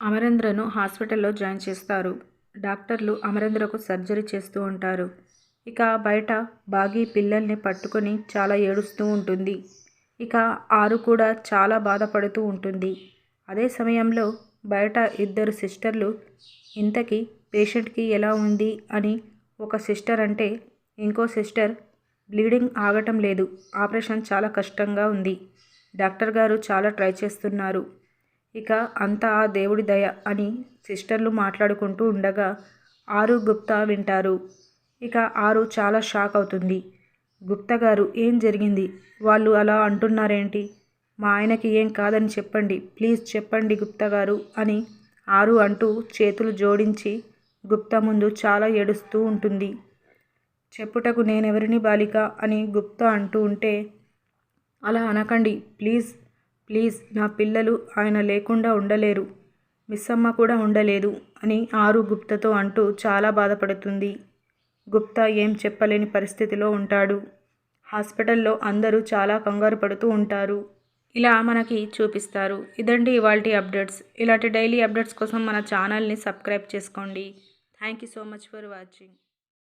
అమరేంద్రను హాస్పిటల్లో జాయిన్ చేస్తారు. డాక్టర్లు అమరేంద్రకు సర్జరీ చేస్తూ ఉంటారు. ఇక బయట బాగి పిల్లల్ని పట్టుకొని చాలా ఏడుస్తూ ఉంటుంది. ఇక ఆరు కూడా చాలా బాధపడుతూ ఉంటుంది. అదే సమయంలో బయట ఇద్దరు సిస్టర్లు ఇంతకీ పేషెంట్కి ఎలా ఉంది? అని ఒక సిస్టర్ అంటే ఇంకో సిస్టర్ బ్లీడింగ్ ఆగటం లేదు. ఆపరేషన్ చాలా కష్టంగా ఉంది. డాక్టర్ గారు చాలా ట్రై చేస్తున్నారు. ఇక అంతా ఆ దేవుడి దయ అని సిస్టర్లు మాట్లాడుకుంటూ ఉండగా ఆరు గుప్తా వింటారు. ఇక ఆరు చాలా షాక్ అవుతుంది. గుప్తా గారు ఏం జరిగింది? వాళ్ళు అలా అంటున్నారేంటి? మా ఆయనకి ఏం కాదని చెప్పండి. ప్లీజ్ చెప్పండి గుప్తా గారు అని ఆరు అంటూ చేతులు జోడించి గుప్తా ముందు చాలా ఏడుస్తూ ఉంటుంది. చెప్పుటకు నేనెవరిని బాలిక అని గుప్తా అంటూ ఉంటే అలా అనకండి. ప్లీజ్ ప్లీజ్ నా పిల్లలు ఆయన లేకుండా ఉండలేరు. మిస్సమ్మ కూడా ఉండలేదు అని ఆరు గుప్తతో అంటూ చాలా బాధపడుతుంది. గుప్తా ఏం చెప్పలేని పరిస్థితిలో ఉంటాడు. హాస్పిటల్లో అందరూ చాలా కంగారు పడుతూ ఉంటారు. ఇలా మనకి చూపిస్తారు. ఇదండి ఇవాళ అప్డేట్స్. ఇలాంటి డైలీ అప్డేట్స్ కోసం మన ఛానల్ని సబ్స్క్రైబ్ చేసుకోండి. Thank you so much for watching.